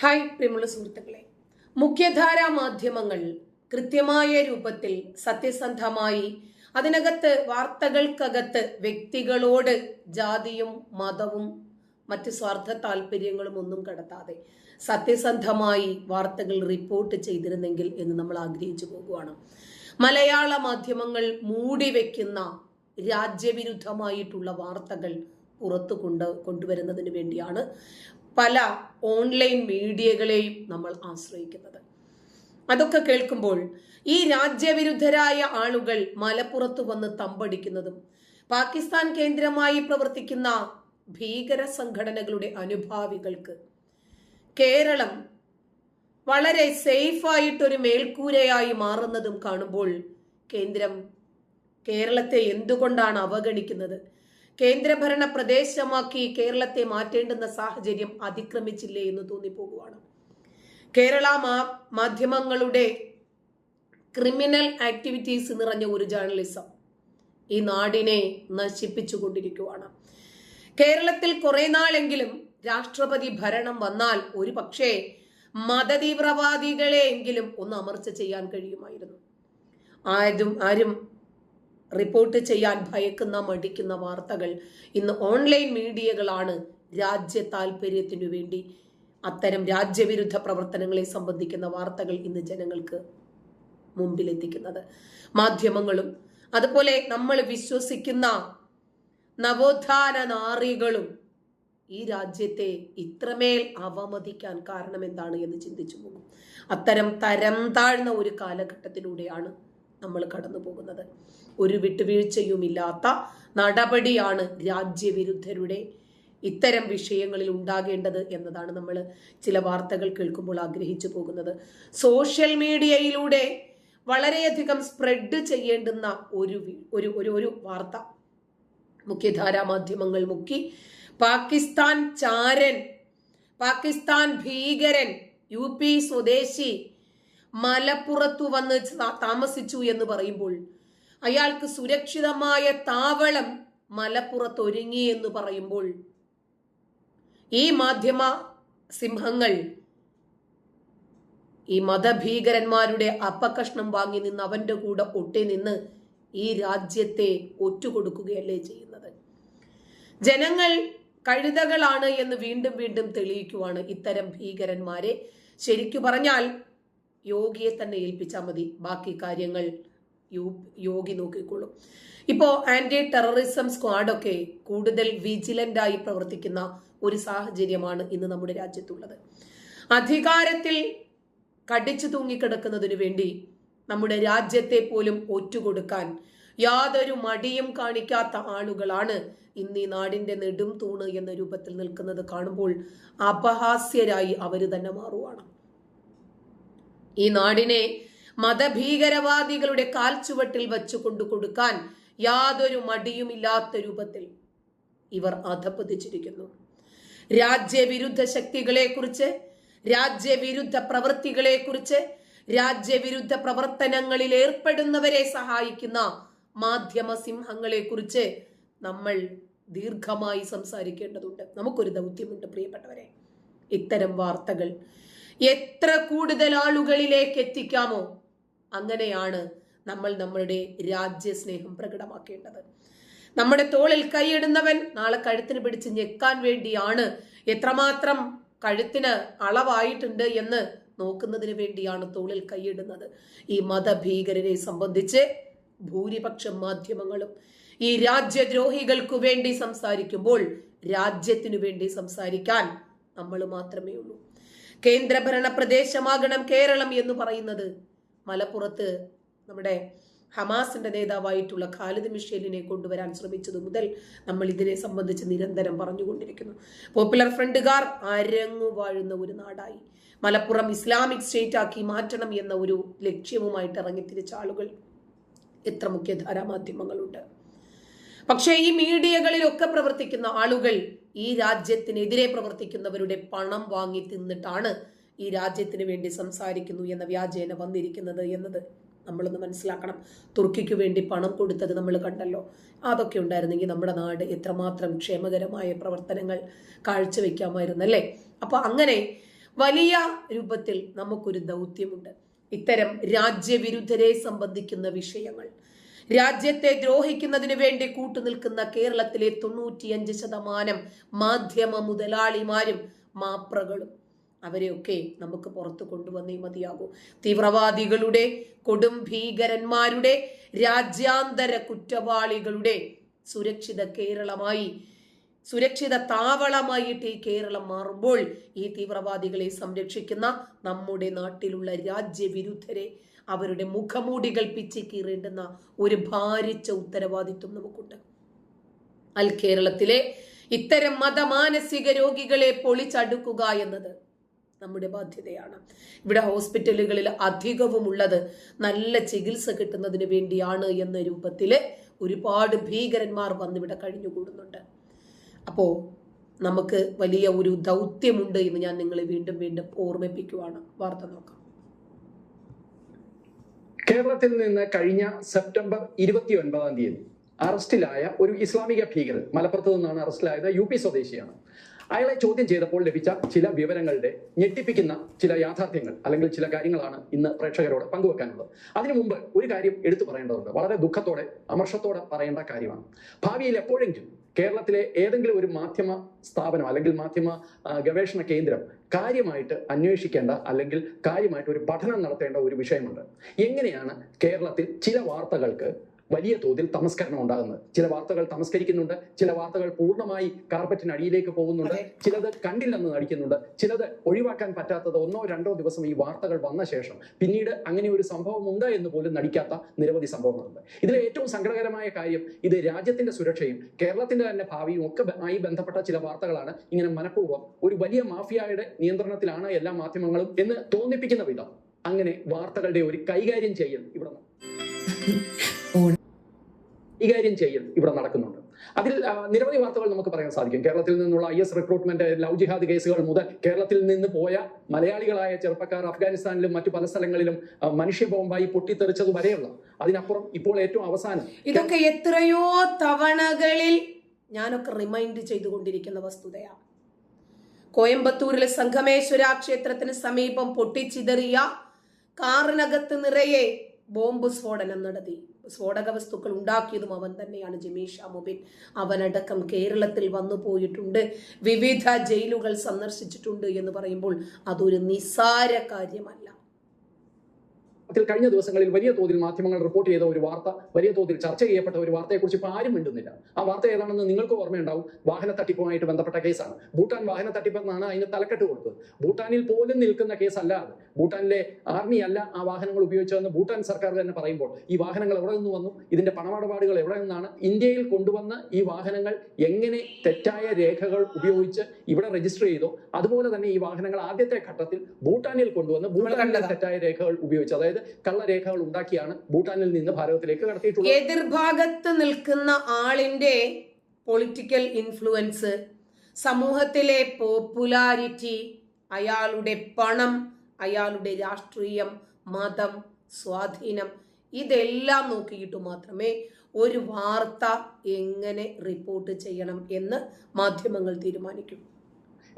Hi പ്രിയമുള്ള സുഹൃത്തുക്കളെ. മുഖ്യധാരാ മാധ്യമങ്ങൾ കൃത്യമായ രൂപത്തിൽ സത്യസന്ധമായി അതിനകത്ത് വാർത്തകൾക്കകത്ത് വ്യക്തികളോട് ജാതിയും മതവും മറ്റ് സ്വാർത്ഥ താല്പര്യങ്ങളും ഒന്നും കടത്താതെ സത്യസന്ധമായി വാർത്തകൾ റിപ്പോർട്ട് ചെയ്തിരുന്നെങ്കിൽ എന്ന് നമ്മൾ ആഗ്രഹിച്ചു പോകുവാണ്. മലയാള മാധ്യമങ്ങൾ മൂടി വെക്കുന്ന രാജ്യവിരുദ്ധമായിട്ടുള്ള വാർത്തകൾ പുറത്തു കൊണ്ട് കൊണ്ടുവരുന്നതിന് വേണ്ടിയാണ് പല ഓൺലൈൻ മീഡിയകളെയും നമ്മൾ ആശ്രയിക്കുന്നത്. അതൊക്കെ കേൾക്കുമ്പോൾ ഈ രാജ്യവിരുദ്ധരായ ആളുകൾ മലപ്പുറത്ത് വന്ന് തമ്പടിക്കുന്നതും പാകിസ്ഥാൻ കേന്ദ്രമായി പ്രവർത്തിക്കുന്ന ഭീകര സംഘടനകളുടെ അനുഭാവികൾക്ക് കേരളം വളരെ സേഫായിട്ടൊരു മേൽക്കൂരയായി മാറുന്നതും കാണുമ്പോൾ കേന്ദ്രം കേരളത്തെ എന്തുകൊണ്ടാണ് അവഗണിക്കുന്നത്? കേന്ദ്രഭരണ പ്രദേശമാക്കി കേരളത്തെ മാറ്റേണ്ടുന്ന സാഹചര്യം അതിക്രമിച്ചില്ലേ എന്ന് തോന്നിപ്പോകുവാണ്. കേരള മാധ്യമങ്ങളുടെ ക്രിമിനൽ ആക്ടിവിറ്റീസ് നിറഞ്ഞ ഒരു ജേർണലിസം ഈ നാടിനെ നശിപ്പിച്ചുകൊണ്ടിരിക്കുവാണ്. കേരളത്തിൽ കുറെ നാളെങ്കിലും രാഷ്ട്രപതി ഭരണം വന്നാൽ ഒരു പക്ഷേ മതതീവ്രവാദികളെ എങ്കിലും ഒന്ന് അമർച്ച ചെയ്യാൻ കഴിയുമായിരുന്നു. ആരും ആരും റിപ്പോർട്ട് ചെയ്യാൻ ഭയക്കുന്ന മടിക്കുന്ന വാർത്തകൾ ഇന്ന് ഓൺലൈൻ മീഡിയകളാണ് രാജ്യ താല്പര്യത്തിനു വേണ്ടി അത്തരം രാജ്യവിരുദ്ധ പ്രവർത്തനങ്ങളെ സംബന്ധിക്കുന്ന വാർത്തകൾ ഇന്ന് ജനങ്ങൾക്ക് മുമ്പിലെത്തിക്കുന്നത്. മാധ്യമങ്ങളും അതുപോലെ നമ്മൾ വിശ്വസിക്കുന്ന നവോത്ഥാന നാറികളും ഈ രാജ്യത്തെ ഇത്രമേൽ അവമതിക്കാൻ കാരണം എന്താണ് എന്ന് ചിന്തിച്ചു പോകും. അത്തരം തരം താഴ്ന്ന ഒരു കാലഘട്ടത്തിലൂടെയാണ് നമ്മൾ കടന്നു പോകുന്നത് ഒരു വിട്ടുവീഴ്ചയുമില്ലാത്ത നടപടിയാണ് രാജ്യവിരുദ്ധരുടെ ഇത്തരം വിഷയങ്ങളിൽ ഉണ്ടാകേണ്ടത് എന്നതാണ് നമ്മൾ ചില വാർത്തകൾ കേൾക്കുമ്പോൾ ആഗ്രഹിച്ചു പോകുന്നത്. സോഷ്യൽ മീഡിയയിലൂടെ വളരെയധികം സ്പ്രെഡ് ചെയ്യേണ്ടുന്ന ഒരു ഒരു ഒരു ഒരു വാർത്ത. മുഖ്യധാരാ മാധ്യമങ്ങൾ മുക്കി പാകിസ്ഥാൻ ചാരൻ പാകിസ്ഥാൻ ഭീകരൻ യു പി സ്വദേശി മലപ്പുറത്തു വന്ന് താമസിച്ചു എന്ന് പറയുമ്പോൾ അയാൾക്ക് സുരക്ഷിതമായ താവളം മലപ്പുറത്ത് ഒരുങ്ങി എന്ന് പറയുമ്പോൾ ഈ മാധ്യമ സിംഹങ്ങൾ ഈ മതഭീകരന്മാരുടെ അപ്പകഷ്ണം വാങ്ങി നിന്ന് അവന്റെ കൂടെ ഒട്ടി നിന്ന് ഈ രാജ്യത്തെ ഒറ്റുകൊടുക്കുകയല്ലേ ചെയ്യുന്നത്? ജനങ്ങൾ കഴുതകളാണ് എന്ന് വീണ്ടും വീണ്ടും തെളിയിക്കുവാണ് ഇത്തരം ഭീകരന്മാരെ. ശരിക്കു പറഞ്ഞാൽ യോഗിയെ തന്നെ ഏൽപ്പിച്ചാൽ മതി. ബാക്കി കാര്യങ്ങൾ യോഗി നോക്കിക്കോളും. ഇപ്പോൾ ആന്റി ടെററിസം സ്ക്വാഡൊക്കെ കൂടുതൽ വിജിലന്റായി പ്രവർത്തിക്കുന്ന ഒരു സാഹചര്യമാണ് ഇന്ന് നമ്മുടെ രാജ്യത്തുള്ളത്. അധികാരത്തിൽ കടിച്ചു തൂങ്ങിക്കിടക്കുന്നതിനു വേണ്ടി നമ്മുടെ രാജ്യത്തെ പോലും ഒറ്റുകൊടുക്കാൻ യാതൊരു മടിയും കാണിക്കാത്ത ആളുകളാണ് ഇന്ന് ഈ നാടിന്റെ നെടും തൂണ് എന്ന രൂപത്തിൽ നിൽക്കുന്നത് കാണുമ്പോൾ അപഹാസ്യരായി അവർ തന്നെ മാറുവാണ്. ഈ നാടിനെ മതഭീകരവാദികളുടെ കാൽച്ചുവട്ടിൽ വച്ചു കൊണ്ടു കൊടുക്കാൻ യാതൊരു മടിയുമില്ലാത്ത രൂപത്തിൽ ഇവർ അധപ്പതിച്ചിരിക്കുന്നു രാജ്യവിരുദ്ധ ശക്തികളെ കുറിച്ച് രാജ്യവിരുദ്ധ പ്രവൃത്തികളെ കുറിച്ച് രാജ്യവിരുദ്ധ പ്രവർത്തനങ്ങളിൽ ഏർപ്പെടുന്നവരെ സഹായിക്കുന്ന മാധ്യമ സിംഹങ്ങളെ കുറിച്ച് നമ്മൾ ദീർഘമായി സംസാരിക്കേണ്ടതുണ്ട്. നമുക്കൊരു ദൗത്യമുണ്ട് പ്രിയപ്പെട്ടവരെ. ഇത്തരം വാർത്തകൾ എത്ര കൂടുതൽ ആളുകളിലേക്ക് എത്തിക്കാമോ അങ്ങനെയാണ് നമ്മൾ നമ്മളുടെ രാജ്യസ്നേഹം പ്രകടമാക്കേണ്ടത്. നമ്മുടെ തോളിൽ കൈയിടുന്നവൻ നാളെ കഴുത്തിന് പിടിച്ച് ഞെക്കാൻ വേണ്ടിയാണ് എത്രമാത്രം കഴുത്തിന് അളവായിട്ടുണ്ട് എന്ന് നോക്കുന്നതിന് വേണ്ടിയാണ് തോളിൽ കൈയിടുന്നത്. ഈ മതഭീകരരെ സംബന്ധിച്ച് ഭൂരിപക്ഷം മാധ്യമങ്ങളും ഈ രാജ്യദ്രോഹികൾക്കു വേണ്ടി സംസാരിക്കുമ്പോൾ രാജ്യത്തിനു വേണ്ടി സംസാരിക്കാൻ നമ്മൾ മാത്രമേ ഉള്ളൂ. കേന്ദ്രഭരണ പ്രദേശമാകണം കേരളം എന്ന് പറയുന്നത്. മലപ്പുറത്ത് നമ്മുടെ ഹമാസിന്റെ നേതാവായിട്ടുള്ള ഖാലിദ് മിഷേലിനെ കൊണ്ടുവരാൻ ശ്രമിച്ചത് മുതൽ നമ്മൾ ഇതിനെ സംബന്ധിച്ച് നിരന്തരം പറഞ്ഞുകൊണ്ടിരിക്കുന്നു. പോപ്പുലർ ഫ്രണ്ടുകാർ അരങ്ങു വാഴുന്ന ഒരു നാടായി. മലപ്പുറം ഇസ്ലാമിക് സ്റ്റേറ്റ് ആക്കി മാറ്റണം എന്ന ഒരു ലക്ഷ്യവുമായിട്ട് ഇറങ്ങിത്തിരിച്ച ആളുകൾ എത്ര മുഖ്യധാരാ മാധ്യമങ്ങളുണ്ട്. പക്ഷേ ഈ മീഡിയകളിലൊക്കെ പ്രവർത്തിക്കുന്ന ആളുകൾ ഈ രാജ്യത്തിനെതിരെ പ്രവർത്തിക്കുന്നവരുടെ പണം വാങ്ങി തിന്നിട്ടാണ് ഈ രാജ്യത്തിന് വേണ്ടി സംസാരിക്കുന്നു എന്ന വ്യാജേന വന്നിരിക്കുന്നത് എന്നത് നമ്മളൊന്ന് മനസ്സിലാക്കണം. തുർക്കിക്ക് വേണ്ടി പണം കൊടുത്തത് നമ്മൾ കണ്ടല്ലോ. അതൊക്കെ ഉണ്ടായിരുന്നെങ്കിൽ നമ്മുടെ നാട് എത്രമാത്രം ക്ഷേമകരമായ പ്രവർത്തനങ്ങൾ കാഴ്ചവെക്കാമായിരുന്നല്ലേ? അപ്പൊ അങ്ങനെ വലിയ രൂപത്തിൽ നമുക്കൊരു ദൗത്യമുണ്ട്. ഇത്തരം രാജ്യവിരുദ്ധരെ സംബന്ധിക്കുന്ന വിഷയങ്ങൾ രാജ്യത്തെ ദ്രോഹിക്കുന്നതിന് വേണ്ടി കൂട്ടുനിൽക്കുന്ന കേരളത്തിലെ തൊണ്ണൂറ്റിയഞ്ച് ശതമാനം മാധ്യമ മുതലാളിമാരും മാപ്രകളും. അവരെയൊക്കെ നമുക്ക് പുറത്തു കൊണ്ടുവന്നേ മതിയാകൂ. തീവ്രവാദികളുടെ കൊടും ഭീകരന്മാരുടെ രാജ്യാന്തര കുറ്റവാളികളുടെ സുരക്ഷിത കേരളമായി സുരക്ഷിത താവളമായിട്ട് ഈ കേരളം മാറുമ്പോൾ ഈ തീവ്രവാദികളെ സംരക്ഷിക്കുന്ന നമ്മുടെ നാട്ടിലുള്ള രാജ്യവിരുദ്ധരെ അവരുടെ മുഖമൂടികൾ പിച്ചിക്കീറേണ്ടുന്ന ഒരു ഭാരിച്ച ഉത്തരവാദിത്വം നമുക്കുണ്ട്. അൽ കേരളത്തിലെ ഇത്തരം മതമാനസിക രോഗികളെ പൊളിച്ചടുക്കുക എന്നത് നമ്മുടെ ബാധ്യതയാണ്. ഇവിടെ ഹോസ്പിറ്റലുകളിൽ അധികവും ഉള്ളത് നല്ല ചികിത്സ കിട്ടുന്നതിന് വേണ്ടിയാണ് എന്ന രൂപത്തിൽ ഒരുപാട് ഭീകരന്മാർ വന്നിവിടെ കഴിഞ്ഞുകൂടുന്നുണ്ട്. അപ്പോൾ നമുക്ക് വലിയ ഒരു ദൗത്യമുണ്ട് എന്ന് ഞാൻ നിങ്ങളെ വീണ്ടും വീണ്ടും ഓർമ്മിപ്പിക്കുവാണ്. വാർത്ത നോക്കാം. കേരളത്തിൽ നിന്ന് കഴിഞ്ഞ സെപ്റ്റംബർ ഇരുപത്തി ഒൻപതാം തീയതി അറസ്റ്റിലായ ഒരു ഇസ്ലാമിക ഭീകരൻ മലപ്പുറത്ത് നിന്നാണ് അറസ്റ്റിലായത് യു പി സ്വദേശിയാണ്. അയാളെ ചോദ്യം ചെയ്തപ്പോൾ ലഭിച്ച ചില വിവരങ്ങളുടെ ഞെട്ടിപ്പിക്കുന്ന ചില യാഥാർത്ഥ്യങ്ങൾ അല്ലെങ്കിൽ ചില കാര്യങ്ങളാണ് ഇന്ന് പ്രേക്ഷകരോട് പങ്കുവെക്കാനുള്ളത്. അതിനു മുമ്പ് ഒരു കാര്യം എടുത്തു പറയേണ്ടതുണ്ട്. വളരെ ദുഃഖത്തോടെ അമർഷത്തോടെ പറയേണ്ട കാര്യമാണ്. ഭാവിയിൽ എപ്പോഴെങ്കിലും കേരളത്തിലെ ഏതെങ്കിലും ഒരു മാധ്യമ സ്ഥാപനം അല്ലെങ്കിൽ മാധ്യമ ഗവേഷണ കേന്ദ്രം കാര്യമായിട്ട് അന്വേഷിക്കേണ്ട അല്ലെങ്കിൽ കാര്യമായിട്ട് ഒരു പഠനം നടത്തേണ്ട ഒരു വിഷയമുണ്ട്. എങ്ങനെയാണ് കേരളത്തിൽ ചില വാർത്തകൾക്ക് വലിയ തോതിൽ തമസ്കരണം ഉണ്ടാകുന്നത്. ചില വാർത്തകൾ തമസ്കരിക്കുന്നുണ്ട് ചില വാർത്തകൾ പൂർണമായി കാർപ്പറ്റിനടിയിലേക്ക് പോകുന്നുണ്ട്. ചിലത് കണ്ടില്ലെന്ന് നടിക്കുന്നുണ്ട് ചിലത് ഒഴിവാക്കാൻ പറ്റാത്തത് ഒന്നോ രണ്ടോ ദിവസം ഈ വാർത്തകൾ വന്ന ശേഷം. പിന്നീട് അങ്ങനെ ഒരു സംഭവം ഉണ്ട് എന്ന് പോലും നടിക്കാത്ത നിരവധി സംഭവങ്ങളുണ്ട്. ഇതിലെ ഏറ്റവും സങ്കടകരമായ കാര്യം ഇത് രാജ്യത്തിന്റെ സുരക്ഷയും കേരളത്തിന്റെ തന്നെ ഭാവിയും ഒക്കെ ആയി ബന്ധപ്പെട്ട ചില വാർത്തകളാണ് ഇങ്ങനെ മനഃപൂർവം ഒരു വലിയ മാഫിയയുടെ നിയന്ത്രണത്തിലാണ് എല്ലാ മാധ്യമങ്ങളും എന്ന് തോന്നിപ്പിക്കുന്ന വിധം. അങ്ങനെ വാർത്തകളുടെ ഒരു കൈകാര്യം ചെയ്യൽ ഇവിടെ ന- കൈകാര്യം ചെയ്യൽ ഇവിടെ നടക്കുന്നുണ്ട്. അതിൽ നിരവധി വാർത്തകൾ നമുക്ക് പറയാൻ സാധിക്കും. കേരളത്തിൽ നിന്നുള്ള ഐ എസ് റിക്രൂട്ട്മെന്റ് ലവ് ജിഹാദ് കേസുകൾ മുതൽ കേരളത്തിൽ നിന്ന് പോയ മലയാളികളായ ചെറുപ്പക്കാർ അഫ്ഗാനിസ്ഥാനിലും മറ്റു പല സ്ഥലങ്ങളിലും മനുഷ്യ ബോംബായി പൊട്ടിത്തെറിച്ചത് വരെയുള്ള അതിനപ്പുറം ഇപ്പോൾ ഏറ്റവും അവസാനം. ഇതൊക്കെ എത്രയോ തവണകളിൽ ഞാനൊക്കെ റിമൈൻഡ് ചെയ്തുകൊണ്ടിരിക്കുന്ന വസ്തുതയാണ് കോയമ്പത്തൂരിലെ സംഗമേശ്വര ക്ഷേത്രത്തിന് സമീപം പൊട്ടിച്ചിതറിയ കാറിനകത്ത് നിറയെ ബോംബ് സ്ഫോടനം നടത്തി. സ്ഫോടക വസ്തുക്കൾ ഉണ്ടാക്കിയതും അവൻ തന്നെയാണ് ജമീഷ മൊബിൻ അവനടക്കം കേരളത്തിൽ വന്നു പോയിട്ടുണ്ട്. വിവിധ ജയിലുകൾ സന്ദർശിച്ചിട്ടുണ്ട് എന്ന് പറയുമ്പോൾ അതൊരു നിസാര കാര്യമല്ല. ത്തിൽ കഴിഞ്ഞ ദിവസങ്ങളിൽ വലിയ തോതിൽ മാധ്യമങ്ങൾ റിപ്പോർട്ട് ചെയ്ത ഒരു വാർത്ത വലിയ തോതിൽ ചർച്ച ചെയ്യപ്പെട്ട ഒരു വാർത്തയെക്കുറിച്ച് ഇപ്പോൾ ആരും മിണ്ടുന്നില്ല. ആ വാർത്ത ഏതാണെന്ന് നിങ്ങൾക്ക് ഓർമ്മയുണ്ടാവും. വാഹന തട്ടിപ്പുമായിട്ട് ബന്ധപ്പെട്ട കേസാണ്. ഭൂട്ടാൻ വാഹന തട്ടിപ്പെന്നാണ് അതിന് തലക്കെട്ട് കൊടുത്തത്. ഭൂട്ടാനിൽ പോലും നിൽക്കുന്ന കേസല്ല അത്. ഭൂട്ടാനിലെ ആർമി അല്ല ആ വാഹനങ്ങൾ ഉപയോഗിച്ചതെന്ന് ഭൂട്ടാൻ സർക്കാർ തന്നെ പറയുമ്പോൾ ഈ വാഹനങ്ങൾ എവിടെ നിന്ന് വന്നു? ഇതിന്റെ പണമിടപാടുകൾ എവിടെ നിന്നാണ്? ഇന്ത്യയിൽ കൊണ്ടുവന്ന ഈ വാഹനങ്ങൾ എങ്ങനെ തെറ്റായ രേഖകൾ ഉപയോഗിച്ച് ഇവിടെ രജിസ്റ്റർ ചെയ്തോ? അതുപോലെ തന്നെ ഈ വാഹനങ്ങൾ ആദ്യത്തെ ഘട്ടത്തിൽ ഭൂട്ടാനിൽ കൊണ്ടുവന്ന് ഭൂട്ടാനിലെ. തെറ്റായ രേഖകൾ ഉപയോഗിച്ച് അതായത് കള്ളരേഖകൾ ഉണ്ടാക്കിയാണ് ഭൂട്ടാനിൽ നിന്ന് ഭാരതത്തിലേക്ക് കടത്തിയിട്ടുള്ളത്. എതിർഭാഗത്ത് നിൽക്കുന്ന ആളിന്റെ പൊളിറ്റിക്കൽ ഇൻഫ്ലുവൻസ് സമൂഹത്തിലെ പോപ്പുലാരിറ്റി അയാളുടെ പണം അയാളുടെ രാഷ്ട്രീയം മതം സ്വാധീനം ഇതെല്ലാം നോക്കിയിട്ട് മാത്രമേ ഒരു വാർത്ത എങ്ങനെ റിപ്പോർട്ട് ചെയ്യണം എന്ന് മാധ്യമങ്ങൾ തീരുമാനിക്കും.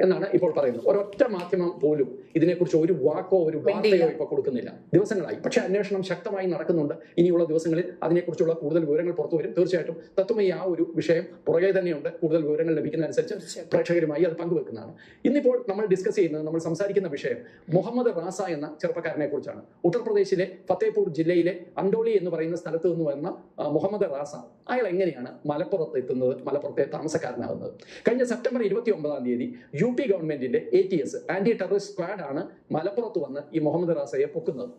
എന്നാണ് ഇപ്പോൾ പറയുന്നത്. ഒരൊറ്റ മാധ്യമം പോലും ഇതിനെക്കുറിച്ച് ഒരു വാക്കോ ഒരു വാർത്തയോ ഇപ്പൊ ഇപ്പോൾ കൊടുക്കുന്നില്ല. ദിവസങ്ങളായി. പക്ഷേ അന്വേഷണം ശക്തമായി നടക്കുന്നുണ്ട്. ഇനിയുള്ള ദിവസങ്ങളിൽ അതിനെക്കുറിച്ചുള്ള കൂടുതൽ വിവരങ്ങൾ പുറത്തു വരും. തീർച്ചയായിട്ടും തത്വമയി ആ ഒരു വിഷയം പുറകെ തന്നെയുണ്ട്. കൂടുതൽ വിവരങ്ങൾ ലഭിക്കുന്നതനുസരിച്ച് അനുസരിച്ച് പ്രേക്ഷകരുമായി അത് പങ്കുവെക്കുന്നതാണ്. ഇന്നിപ്പോൾ നമ്മൾ ഡിസ്കസ് ചെയ്യുന്നത് നമ്മൾ സംസാരിക്കുന്ന വിഷയം മുഹമ്മദ് റാസ എന്ന ചെറുപ്പക്കാരനെ കുറിച്ചാണ്. ഉത്തർപ്രദേശിലെ ഫത്തേപൂർ ജില്ലയിലെ അണ്ടോളി എന്ന് പറയുന്ന സ്ഥലത്ത് നിന്ന് വന്ന മുഹമ്മദ് റാസ. അയാൾ എങ്ങനെയാണ് മലപ്പുറത്ത് എത്തുന്നത്? മലപ്പുറത്തെ താമസക്കാരനാകുന്നത്? കഴിഞ്ഞ സെപ്റ്റംബർ ഇരുപത്തി ഒമ്പതാം തീയതി യു പി ഗവൺമെന്റിന്റെ A T S anti terrorist squad ആണ് മലപ്പുറത്ത് വന്ന് ഈ മുഹമ്മദ് റാസയെ പൊക്കുന്നത്.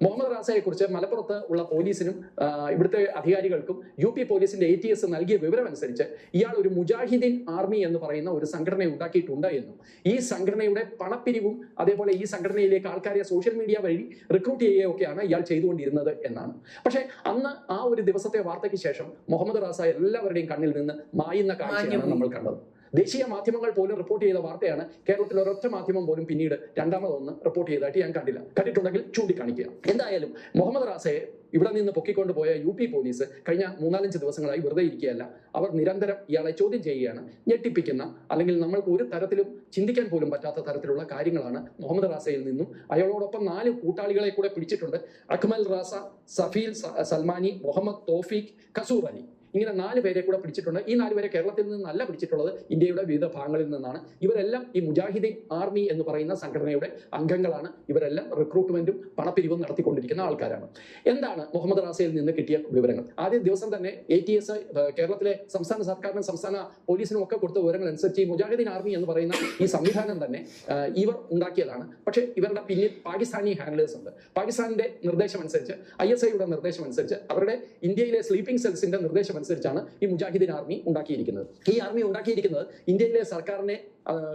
മുഹമ്മദ് റാസയെ കുറിച്ച് മലപ്പുറത്ത് ഉള്ള പോലീസിനും ഇവിടുത്തെ അധികാരികൾക്കും യു പി പോലീസിന്റെ എ ടി എസ് നൽകിയ വിവരം അനുസരിച്ച് ഇയാൾ ഒരു മുജാഹിദീൻ ആർമി എന്ന് പറയുന്ന ഒരു സംഘടന ഉണ്ടാക്കിയിട്ടുണ്ട് എന്നും. ഈ സംഘടനയുടെ പണപ്പിരിവും അതേപോലെ ഈ സംഘടനയിലേക്ക് ആൾക്കാരെ സോഷ്യൽ മീഡിയ വഴി റിക്രൂട്ട് ചെയ്യുകയൊക്കെയാണ് ഇയാൾ ചെയ്തുകൊണ്ടിരുന്നത് എന്നാണ്. പക്ഷെ അന്ന് ആ ഒരു ദിവസത്തെ വാർത്തയ്ക്ക് ശേഷം മുഹമ്മദ് റാസ എല്ലാവരുടെയും കണ്ണിൽ നിന്ന് മായുന്ന കാഴ്ചയാണ് നമ്മൾ കണ്ടത്. ദേശീയ മാധ്യമങ്ങൾ പോലും റിപ്പോർട്ട് ചെയ്ത വാർത്തയാണ് കേരളത്തിൽ ഒരൊറ്റ മാധ്യമം പോലും പിന്നീട് രണ്ടാമതൊന്ന് റിപ്പോർട്ട് ചെയ്തതായിട്ട് ഞാൻ കണ്ടില്ല. കണ്ടിട്ടുണ്ടെങ്കിൽ ചൂണ്ടിക്കാണിക്കുക. എന്തായാലും മുഹമ്മദ് റാസയെ ഇവിടെ നിന്ന് പൊക്കിക്കൊണ്ടുപോയ യു പി പോലീസ് കഴിഞ്ഞ മൂന്നാലഞ്ച് ദിവസങ്ങളായി വെറുതെ ഇരിക്കുകയല്ല. അവർ നിരന്തരം ഇയാളെ ചോദ്യം ചെയ്യുകയാണ്. ഞെട്ടിപ്പിക്കുന്ന അല്ലെങ്കിൽ നമ്മൾക്ക് ഒരു തരത്തിലും ചിന്തിക്കാൻ പോലും പറ്റാത്ത തരത്തിലുള്ള കാര്യങ്ങളാണ് മുഹമ്മദ് റാസയിൽ നിന്നും അയാളോടൊപ്പം നാല് കൂട്ടാളികളെ കൂടെ പിടിച്ചിട്ടുണ്ട്. അക്മൽ റാസ സഫീൽ സൽമാനി മുഹമ്മദ് തോഫീഖ് കസൂർ അലി. ഇങ്ങനെ നാല് പേരെ കൂടെ പിടിച്ചിട്ടുണ്ട്. ഈ നാല് പേരെ കേരളത്തിൽ നിന്നല്ല പിടിച്ചിട്ടുള്ളത് ഇന്ത്യയുടെ വിവിധ ഭാഗങ്ങളിൽ നിന്നാണ്. ഇവരെല്ലാം ഈ മുജാഹിദീൻ ആർമി എന്ന് പറയുന്ന സംഘടനയുടെ അംഗങ്ങളാണ്. ഇവരെല്ലാം റിക്രൂട്ട്മെന്റും പണപ്പിരിവും നടത്തിക്കൊണ്ടിരിക്കുന്ന ആൾക്കാരാണ്. എന്താണ് മുഹമ്മദ് റാസയിൽ നിന്ന് കിട്ടിയ വിവരങ്ങൾ? ആദ്യ ദിവസം തന്നെ എ ടി എസ് കേരളത്തിലെ സംസ്ഥാന സർക്കാരിനും സംസ്ഥാന പോലീസിനും ഒക്കെ കൊടുത്ത വിവരങ്ങൾ അനുസരിച്ച് ഈ മുജാഹിദീൻ ആർമി എന്ന് പറയുന്ന ഈ സംവിധാനം തന്നെ ഇവർ ഉണ്ടാക്കിയതാണ്. പക്ഷേ ഇവരുടെ പിന്നിൽ പാകിസ്ഥാനി ഹാൻഡ്ലേഴ്സ് ഉണ്ട്. പാകിസ്ഥാനിന്റെ നിർദ്ദേശം അനുസരിച്ച് ഐ എസ് ഐയുടെ നിർദ്ദേശം അനുസരിച്ച് അവരുടെ ഇന്ത്യയിലെ സ്ലീപ്പിംഗ് സെൽസിന്റെ നിർദ്ദേശം അനുസരിച്ചാണ് ഈ മുജാഹിദീൻ ആർമി ഉണ്ടാക്കിയിരിക്കുന്നത്. ഈ ആർമി ഉണ്ടാക്കിയിരിക്കുന്നത് ഇന്ത്യയിലെ സർക്കാരിനെ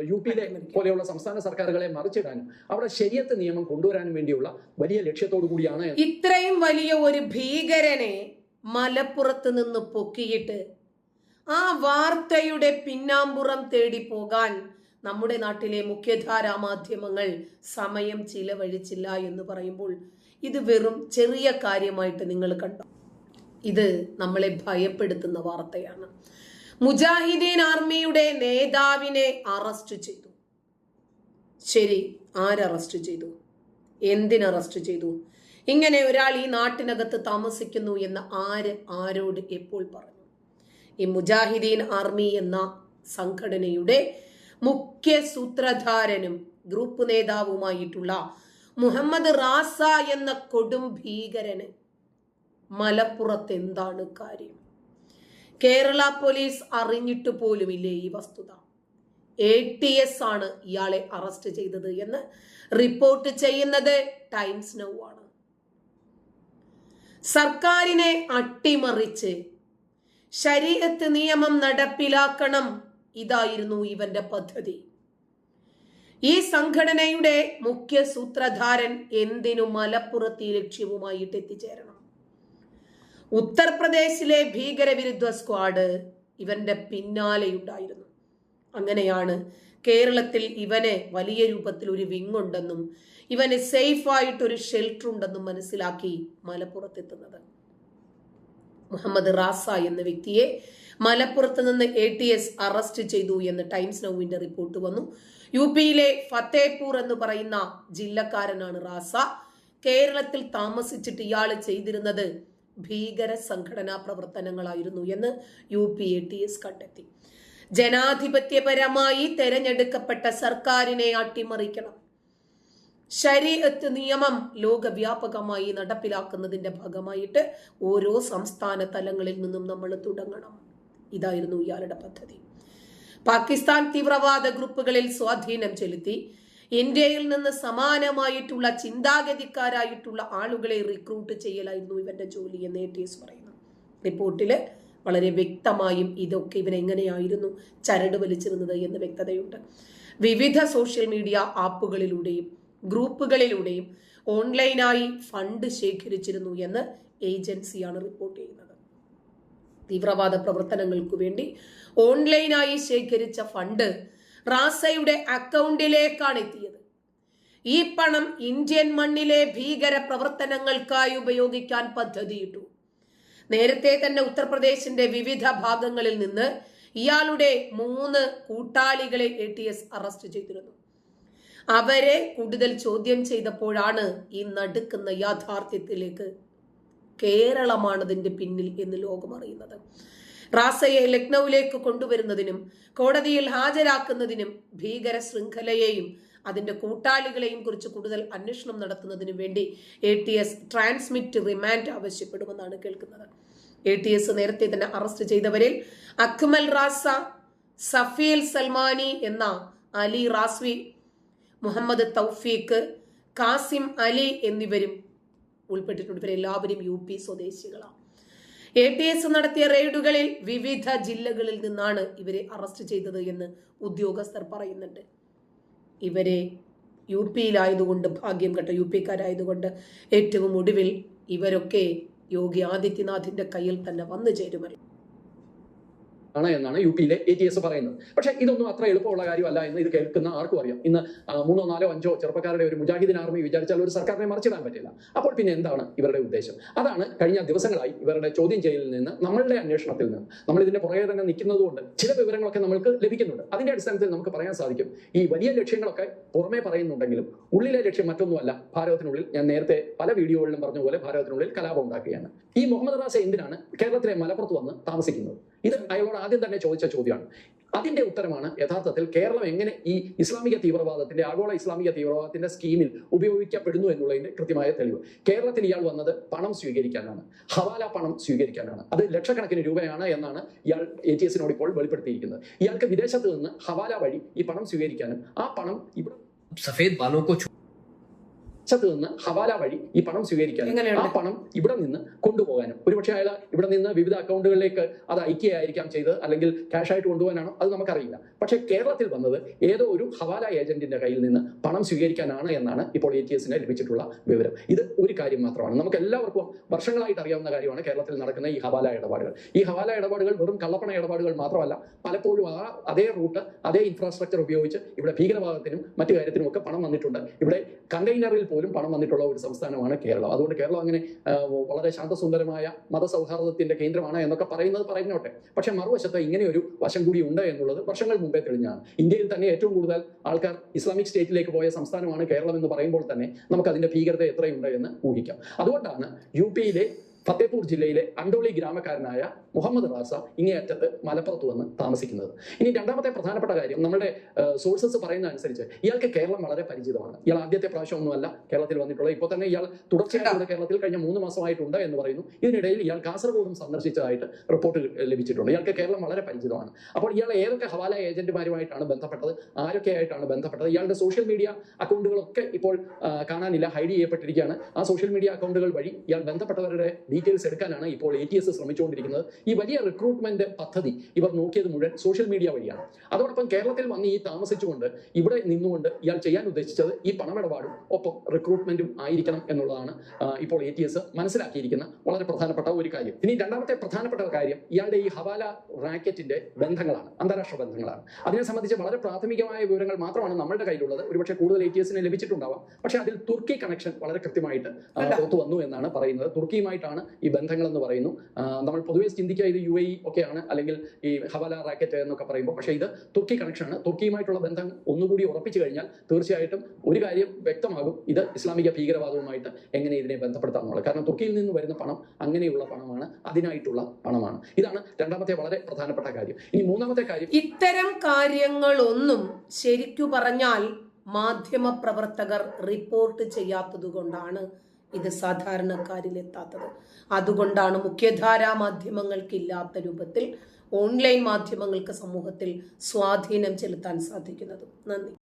യു പിയിലെ പോലെയുള്ള സംസ്ഥാന സർക്കാരുകളെ മറിച്ചിടാനും അവിടെ ശരിയത്ത് നിയമം കൊണ്ടുവരാനും വേണ്ടിയുള്ള വലിയ ലക്ഷ്യത്തോടു കൂടിയാണ് ഇത്രയും വലിയ ഒരു ഭീകരനെ മലപ്പുറത്ത് നിന്ന് പൊക്കിയിട്ട് ആ വാർത്തയുടെ പിന്നാമ്പുറം തേടി പോകാൻ നമ്മുടെ നാട്ടിലെ മുഖ്യധാരാ മാധ്യമങ്ങൾ സമയം ചിലവഴിച്ചില്ല എന്ന് പറയുമ്പോൾ ഇത് വെറും ചെറിയ കാര്യമായിട്ട് നിങ്ങൾ കണ്ടോ? ഇത് നമ്മളെ ഭയപ്പെടുത്തുന്ന വാർത്തയാണ്. മുജാഹിദീൻ ആർമിയുടെ നേതാവിനെ അറസ്റ്റ് ചെയ്തു. ശരി ആര് അറസ്റ്റ് ചെയ്തു? എന്തിന് അറസ്റ്റ് ചെയ്തു? ഇങ്ങനെ ഒരാൾ ഈ നാട്ടിനകത്ത് താമസിക്കുന്നു എന്ന് ആര് ആരോട് എപ്പോൾ പറഞ്ഞു? ഈ മുജാഹിദീൻ ആർമി എന്ന സംഘടനയുടെ മുഖ്യ സൂത്രധാരനും ഗ്രൂപ്പ് നേതാവുമായിട്ടുള്ള മുഹമ്മദ് റാസ എന്ന കൊടും ഭീകരന് മലപ്പുറത്ത് എന്താണ് കാര്യം? കേരള പോലീസ് അറിഞ്ഞിട്ട് പോലുമില്ലേ ഈ വസ്തുത? എ ടി എസ് ആണ് ഇയാളെ അറസ്റ്റ് ചെയ്തത് എന്ന് റിപ്പോർട്ട് ചെയ്യുന്നത് ടൈംസ് നൗ ആണ്. സർക്കാരിനെ അട്ടിമറിച്ച് ശരീരത്ത് നിയമം നടപ്പിലാക്കണം ഇതായിരുന്നു ഇവന്റെ പദ്ധതി. ഈ സംഘടനയുടെ മുഖ്യ സൂത്രധാരൻ എന്തിനു മലപ്പുറത്ത് ലക്ഷ്യവുമായിട്ട് എത്തിച്ചേരണം? ഉത്തർപ്രദേശിലെ ഭീകരവിരുദ്ധ സ്ക്വാഡ് ഇവന്റെ പിന്നാലെയുണ്ടായിരുന്നു. അങ്ങനെയാണ് കേരളത്തിൽ ഇവനെ വലിയ രൂപത്തിൽ ഒരു വിങ് ഉണ്ടെന്നും ഇവന് സേഫ് ആയിട്ട് ഒരു ഷെൽട്ടർ ഉണ്ടെന്നും മനസ്സിലാക്കി മലപ്പുറത്തെത്തുന്നത്. മുഹമ്മദ് റാസ എന്ന വ്യക്തിയെ മലപ്പുറത്ത് നിന്ന് എ ടി എസ് അറസ്റ്റ് ചെയ്തു എന്ന് ടൈംസ് നൗവിന്റെ റിപ്പോർട്ട് വന്നു. യു പിയിലെ ഫത്തേപൂർ എന്ന് പറയുന്ന ജില്ലക്കാരനാണ് റാസ. കേരളത്തിൽ താമസിച്ചിട്ട് ഇയാൾ ചെയ്തിരുന്നത് ഭീകര സംഘടനാ പ്രവർത്തനങ്ങളായിരുന്നു എന്ന് U P A T S കണ്ടെത്തി. ജനാധിപത്യപരമായി തെരഞ്ഞെടുക്കപ്പെട്ട സർക്കാരിനെ അട്ടിമറിക്കണം. ശരീരത്ത് നിയമം ലോകവ്യാപകമായി നടപ്പിലാക്കുന്നതിന്റെ ഭാഗമായിട്ട് ഓരോ സംസ്ഥാന തലങ്ങളിൽ നിന്നും നമ്മൾ തുടങ്ങണം. ഇതായിരുന്നു ഇയാളുടെ പദ്ധതി. പാകിസ്ഥാൻ തീവ്രവാദ ഗ്രൂപ്പുകളിൽ സ്വാധീനം ചെലുത്തി ഇന്ത്യയിൽ നിന്ന് സമാനമായിട്ടുള്ള ചിന്താഗതിക്കാരായിട്ടുള്ള ആളുകളെ റിക്രൂട്ട് ചെയ്യലായിരുന്നു ഇവന്റെ ജോലി എന്ന് എ ടി എസ് പറയുന്നു. റിപ്പോർട്ടിൽ വളരെ വ്യക്തമായും ഇതൊക്കെ ഇവൻ എങ്ങനെയായിരുന്നു ചരട് വലിച്ചിരുന്നത് എന്ന് വ്യക്തതയുണ്ട്. വിവിധ സോഷ്യൽ മീഡിയ ആപ്പുകളിലൂടെയും ഗ്രൂപ്പുകളിലൂടെയും ഓൺലൈനായി ഫണ്ട് ശേഖരിച്ചിരുന്നു എന്ന് ഏജൻസിയാണ് റിപ്പോർട്ട് ചെയ്യുന്നത്. തീവ്രവാദ പ്രവർത്തനങ്ങൾക്കു വേണ്ടി ഓൺലൈനായി ശേഖരിച്ച ഫണ്ട് റാസയുടെ അക്കൗണ്ടിലേക്കാണ് എത്തിയത്. ഈ പണം ഇന്ത്യൻ മണ്ണിലെ ഭീകര പ്രവർത്തനങ്ങൾക്കായി ഉപയോഗിക്കാൻ പദ്ധതിയിട്ടു. നേരത്തെ തന്നെ ഉത്തർപ്രദേശിന്റെ വിവിധ ഭാഗങ്ങളിൽ നിന്ന് ഇയാളുടെ മൂന്ന് കൂട്ടാളികളെ എ ടി എസ് അറസ്റ്റ് ചെയ്തിരുന്നു. അവരെ കൂടുതൽ ചോദ്യം ചെയ്തപ്പോഴാണ് ഈ നടുക്കുന്ന യാഥാർത്ഥ്യത്തിലേക്ക് കേരളമാണ് ഇതിന്റെ പിന്നിൽ എന്ന് ലോകം അറിയുന്നത്. റാസയെ ലക്നൌവിലേക്ക് കൊണ്ടുവരുന്നതിനും കോടതിയിൽ ഹാജരാക്കുന്നതിനും ഭീകര ശൃംഖലയെയും അതിന്റെ കൂട്ടാളികളെയും കുറിച്ച് കൂടുതൽ അന്വേഷണം നടത്തുന്നതിനും വേണ്ടി A T S transmit remand ആവശ്യപ്പെടുമെന്നാണ് കേൾക്കുന്നത്. എ ടി എസ് നേരത്തെ തന്നെ അറസ്റ്റ് ചെയ്തവരിൽ അക്മൽ റാസ സഫീൽ സൽമാനി എന്ന അലി റാസ്വി മുഹമ്മദ് തൗഫീഖ് കാസിം അലി എന്നിവരും ഉൾപ്പെട്ടിട്ടുണ്ട്. ഇവരെല്ലാവരും യു പി സ്വദേശികളാണ്. എ ടി എസ് നടത്തിയ റെയ്ഡുകളിൽ വിവിധ ജില്ലകളിൽ നിന്നാണ് ഇവരെ അറസ്റ്റ് ചെയ്തത് എന്ന് ഉദ്യോഗസ്ഥർ പറയുന്നുണ്ട്. ഇവരെ യു പിയിലായതുകൊണ്ട് ഭാഗ്യം കേട്ട യു പിക്കാരായതുകൊണ്ട് ഏറ്റവും ഒടുവിൽ ഇവരൊക്കെ യോഗി ആദിത്യനാഥിന്റെ കയ്യിൽ തന്നെ വന്നു ചേരുമല്ലോ ആണ് എന്നാണ് യു പിയിലെ എ ടി എസ് പറയുന്നത്. പക്ഷേ ഇതൊന്നും അത്ര എളുപ്പമുള്ള കാര്യമല്ല എന്ന് ഇത് കേൾക്കുന്ന ആർക്കും അറിയാം. ഇന്ന് മൂന്നോ നാലോ അഞ്ചോ ചെറുപ്പക്കാരുടെ ഒരു മുജാഹിദിൻ ആർമി വിചാരിച്ചാൽ ഒരു സർക്കാരിനെ മറിച്ചിടാൻ പറ്റില്ല. അപ്പോൾ പിന്നെ എന്താണ് ഇവരുടെ ഉദ്ദേശം? അതാണ് കഴിഞ്ഞ ദിവസങ്ങളായി ഇവരുടെ ചോദ്യം ചെയ്യലിൽ നിന്ന് നമ്മളുടെ അന്വേഷണത്തിൽ നിന്ന് നമ്മൾ ഇതിന്റെ പുറകെ തന്നെ നിൽക്കുന്നതുകൊണ്ട് ചില വിവരങ്ങളൊക്കെ നമ്മൾക്ക് ലഭിക്കുന്നുണ്ട്. അതിന്റെ അടിസ്ഥാനത്തിൽ നമുക്ക് പറയാൻ സാധിക്കും ഈ വലിയ ലക്ഷ്യങ്ങളൊക്കെ പുറമേ പറയുന്നുണ്ടെങ്കിലും ഉള്ളിലെ ലക്ഷ്യം മറ്റൊന്നുമല്ല. ഭാരതത്തിനുള്ളിൽ ഞാൻ നേരത്തെ പല വീഡിയോകളിലും പറഞ്ഞ പോലെ ഭാരതത്തിനുള്ളിൽ കലാപം ഉണ്ടാക്കുകയാണ്. ഈ മുഹമ്മദ് റാസ എന്തിനാണ് കേരളത്തിലെ മലപ്പുറത്ത് വന്ന് താമസിക്കുന്നത്? ഇത് അയാളോട് ആദ്യം തന്നെ ചോദിച്ച ചോദ്യമാണ്. അതിന്റെ ഉത്തരമാണ് യഥാർത്ഥത്തിൽ കേരളം എങ്ങനെ ഈ ഇസ്ലാമിക തീവ്രവാദത്തിന്റെ ആഗോള ഇസ്ലാമിക തീവ്രവാദത്തിന്റെ സ്കീമിൽ ഉപയോഗിക്കപ്പെടുന്നു എന്നുള്ളതിന്റെ കൃത്യമായ തെളിവ്. കേരളത്തിൽ ഇയാൾ വന്നത് പണം സ്വീകരിക്കാനാണ്. ഹവാല പണം സ്വീകരിക്കാനാണ്. അത് ലക്ഷക്കണക്കിന് രൂപയാണ് എന്നാണ് ഇയാൾ എ ടി എസിനോട് ഇപ്പോൾ വെളിപ്പെടുത്തിയിരിക്കുന്നത്. ഇയാൾക്ക് വിദേശത്ത് നിന്ന് ഹവാല വഴി ഈ പണം സ്വീകരിക്കാനും ആ പണം ഇവിടെ സഫേദ് ബാലോ छू നിന്ന് ഹവാല വഴി ഈ പണം സ്വീകരിക്കാനും ആ പണം ഇവിടെ നിന്ന് കൊണ്ടുപോകാനും. ഒരുപക്ഷെ അയാൾ ഇവിടെ നിന്ന് വിവിധ അക്കൗണ്ടുകളിലേക്ക് അത് അയക്കുകയായിരിക്കാം ചെയ്തത് അല്ലെങ്കിൽ ക്യാഷ് ആയിട്ട് കൊണ്ടുപോകാനാണോ അത് നമുക്കറിയില്ല. പക്ഷേ കേരളത്തിൽ വന്നത് ഏതോ ഒരു ഹവാല ഏജന്റിന്റെ കയ്യിൽ നിന്ന് പണം സ്വീകരിക്കാനാണ് എന്നാണ് ഇപ്പോൾ എ ടി എസിന് ലഭിച്ചിട്ടുള്ള വിവരം. ഇത് ഒരു കാര്യം മാത്രമാണ്. നമുക്ക് എല്ലാവർക്കും വർഷങ്ങളായിട്ട് അറിയാവുന്ന കാര്യമാണ് കേരളത്തിൽ നടക്കുന്ന ഈ ഹവാല ഇടപാടുകൾ. ഈ ഹവാല ഇടപാടുകൾ വെറും കള്ളപ്പണ ഇടപാടുകൾ മാത്രമല്ല പലപ്പോഴും ആ അതേ റൂട്ട് അതേ ഇൻഫ്രാസ്ട്രക്ചർ ഉപയോഗിച്ച് ഇവിടെ ഭീകരവാദത്തിനും മറ്റു കാര്യത്തിനും ഒക്കെ പണം വന്നിട്ടുണ്ട്. ഇവിടെ കണ്ടെയ്നറിൽ പോലും പണം വന്നിട്ടുള്ള ഒരു സംസ്ഥാനമാണ് കേരളം. അതുകൊണ്ട് കേരളം അങ്ങനെ വളരെ ശാന്തസുന്ദരമായ മതസൗഹാർദ്ദത്തിന്റെ കേന്ദ്രമാണ് എന്നൊക്കെ പറയുന്നത് പറഞ്ഞോട്ടെ പക്ഷെ മറുവശത്ത് ഇങ്ങനെ ഒരു വശം കൂടി ഉണ്ട് എന്നുള്ളത് വർഷങ്ങൾ മുമ്പേ തെളിഞ്ഞാണ് ഇന്ത്യയിൽ തന്നെ ഏറ്റവും കൂടുതൽ ആൾക്കാർ ഇസ്ലാമിക് സ്റ്റേറ്റിലേക്ക് പോയ സംസ്ഥാനമാണ് കേരളം എന്ന് പറയുമ്പോൾ തന്നെ നമുക്ക് അതിന്റെ ഭീകരത എത്രയുണ്ട് എന്ന് ഊഹിക്കാം. അതുകൊണ്ടാണ് യു പിയിലെ ഫത്തേപൂർ ജില്ലയിലെ അണ്ടോളി ഗ്രാമക്കാരനായ മുഹമ്മദ് റാസ ഇങ്ങേയറ്റത്ത് മലപ്പുറത്ത് വന്ന് താമസിക്കുന്നത്. ഇനി രണ്ടാമത്തെ പ്രധാനപ്പെട്ട കാര്യം നമ്മുടെ സോഴ്സസ് പറയുന്ന അനുസരിച്ച് ഇയാൾക്ക് കേരളം വളരെ പരിചിതമാണ്. ഇയാൾ ആദ്യത്തെ പ്രാവശ്യം ഒന്നുമല്ല കേരളത്തിൽ വന്നിട്ടുള്ളത്. ഇപ്പോൾ തന്നെ ഇയാൾ തുടർച്ചയായി കേരളത്തിൽ കഴിഞ്ഞ മൂന്ന് മാസമായിട്ടുണ്ട് എന്ന് പറയുന്നു. ഇതിനിടയിൽ ഇയാൾ കാസർഗോഡും സന്ദർശിച്ചതായിട്ട് റിപ്പോർട്ട് ലഭിച്ചിട്ടുണ്ട്. ഇയാൾക്ക് കേരളം വളരെ പരിചിതമാണ്. അപ്പോൾ ഇയാൾ ഏതൊക്കെ ഹവാല ഏജന്റുമാരുമായിട്ടാണ് ബന്ധപ്പെട്ടത്? ആരൊക്കെയായിട്ടാണ് ബന്ധപ്പെട്ടത്? ഇയാളുടെ സോഷ്യൽ മീഡിയ അക്കൗണ്ടുകളൊക്കെ ഇപ്പോൾ കാണാനില്ല ഹൈഡ് ചെയ്യപ്പെട്ടിരിക്കുകയാണ്. ആ സോഷ്യൽ മീഡിയ അക്കൗണ്ടുകൾ വഴി ഇയാൾ ബന്ധപ്പെട്ടവരുടെ ഡീറ്റെയിൽസ് എടുക്കാനാണ് ഇപ്പോൾ എ ടി എസ് ശ്രമിച്ചുകൊണ്ടിരിക്കുന്നത്. ഈ വലിയ റിക്രൂട്ട്മെന്റ് പദ്ധതി ഇവർ നോക്കിയത് മുഴുവൻ സോഷ്യൽ മീഡിയ വഴിയാണ്. അതോടൊപ്പം കേരളത്തിൽ വന്ന് ഈ താമസിച്ചുകൊണ്ട് ഇവിടെ നിന്നുകൊണ്ട് ഇയാൾ ചെയ്യാൻ ഉദ്ദേശിച്ചത് ഈ പണമിടപാടും ഒപ്പം റിക്രൂട്ട്മെന്റും ആയിരിക്കണം എന്നുള്ളതാണ് ഇപ്പോൾ എ ടി എസ് മനസ്സിലാക്കിയിരിക്കുന്ന വളരെ പ്രധാനപ്പെട്ട ഒരു കാര്യം. ഇനി രണ്ടാമത്തെ പ്രധാനപ്പെട്ട കാര്യം ഇയാളുടെ ഈ ഹവാല റാക്കറ്റിന്റെ ബന്ധങ്ങളാണ് അന്താരാഷ്ട്ര ബന്ധങ്ങളാണ്. അതിനെ സംബന്ധിച്ച് വളരെ പ്രാഥമികമായ വിവരങ്ങൾ മാത്രമാണ് നമ്മളുടെ കയ്യിലുള്ളത്. ഒരുപക്ഷെ കൂടുതൽ എ ടി എസിന് ലഭിച്ചിട്ടുണ്ടാവാം. പക്ഷെ അതിൽ തുർക്കി കണക്ഷൻ വളരെ കൃത്യമായിട്ട് പുറത്തു വന്നു എന്നാണ് പറയുന്നത്. തുർക്കിയുമായിട്ടാണ് ഈ ബന്ധങ്ങൾ എന്ന് പറയുന്നു നമ്മൾ പൊതുവെ ചിന്തിക്കുക ഇത് യു ഒക്കെയാണ് അല്ലെങ്കിൽ ഈ ഹവാല റാക്കറ്റ് എന്നൊക്കെ പറയുമ്പോൾ. പക്ഷേ ഇത് തുർക്കി കണക്ഷനാണ് തുർക്കിയുമായിട്ടുള്ള ബന്ധം ഒന്നുകൂടി ഉറപ്പിച്ചു കഴിഞ്ഞാൽ തീർച്ചയായിട്ടും ഒരു കാര്യം വ്യക്തമാകും. ഇത് ഇസ്ലാമിക ഭീകരവാദവുമായിട്ട് എങ്ങനെ ഇതിനെ ബന്ധപ്പെടുത്താമെന്നുള്ളത്. കാരണം തുർക്കിയിൽ നിന്ന് വരുന്ന പണം അങ്ങനെയുള്ള പണമാണ് അതിനായിട്ടുള്ള പണമാണ്. ഇതാണ് രണ്ടാമത്തെ വളരെ പ്രധാനപ്പെട്ട കാര്യം. ഇനി മൂന്നാമത്തെ കാര്യം ഇത്തരം കാര്യങ്ങളൊന്നും ശരിക്കു പറഞ്ഞാൽ മാധ്യമ പ്രവർത്തകർ റിപ്പോർട്ട് ചെയ്യാത്തതുകൊണ്ടാണ് ഇത് സാധാരണക്കാരിൽ എത്താത്തത് അതുകൊണ്ടാണ് മുഖ്യധാരാ മാധ്യമങ്ങൾക്ക് ഇല്ലാത്ത രൂപത്തിൽ ഓൺലൈൻ മാധ്യമങ്ങൾക്ക് സമൂഹത്തിൽ സ്വാധീനം ചെലുത്താൻ സാധിക്കുന്നത്. നന്ദി.